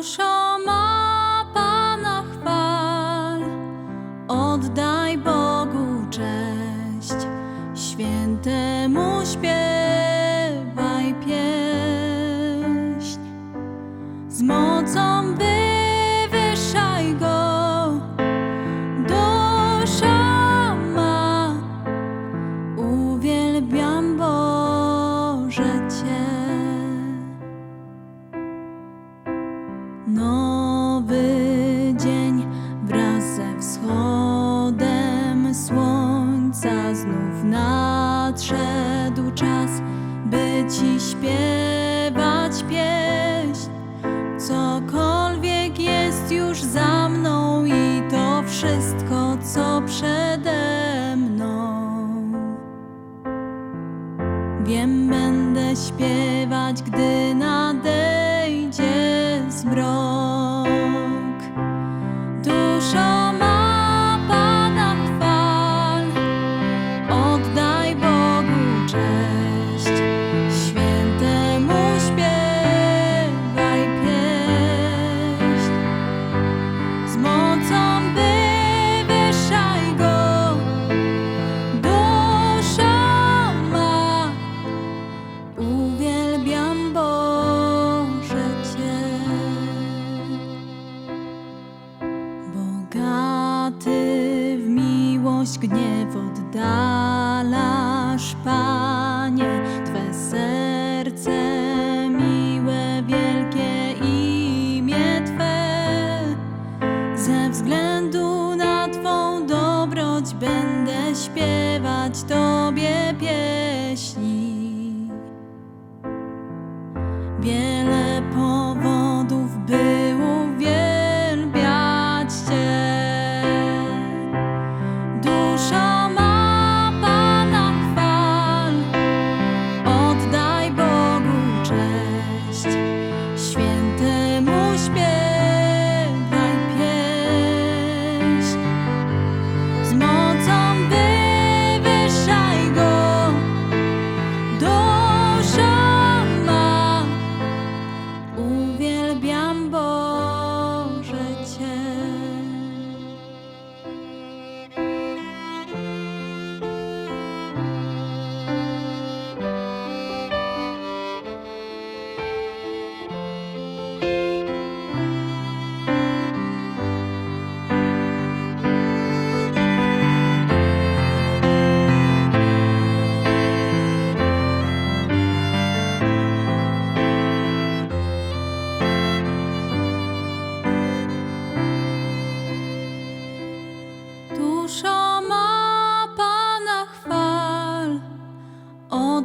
Duszo ma Pana chwal, oddaj Bogu cześć, świętemu śpiewaj słońca znów nadszedł czas, by Ci śpiewać pieśń. Cokolwiek jest już za mną i to wszystko, co przede mną. Wiem, będę śpiewać, gdy nadejdzie zmrok. Gniew oddalasz, Panie, Twe serce miłe, wielkie imię Twe. Ze względu na Twą dobroć będę śpiewać Tobie pieśni. Wiele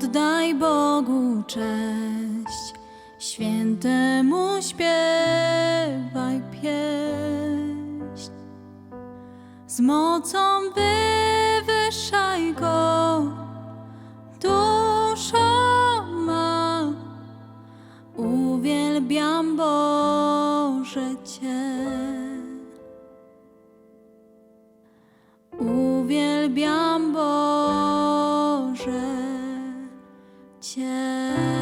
oddaj Bogu cześć, świętemu śpiewaj pieśń. Z mocą wywyższaj Go, duszo ma, uwielbiam Boże Cię. Uwielbiam 前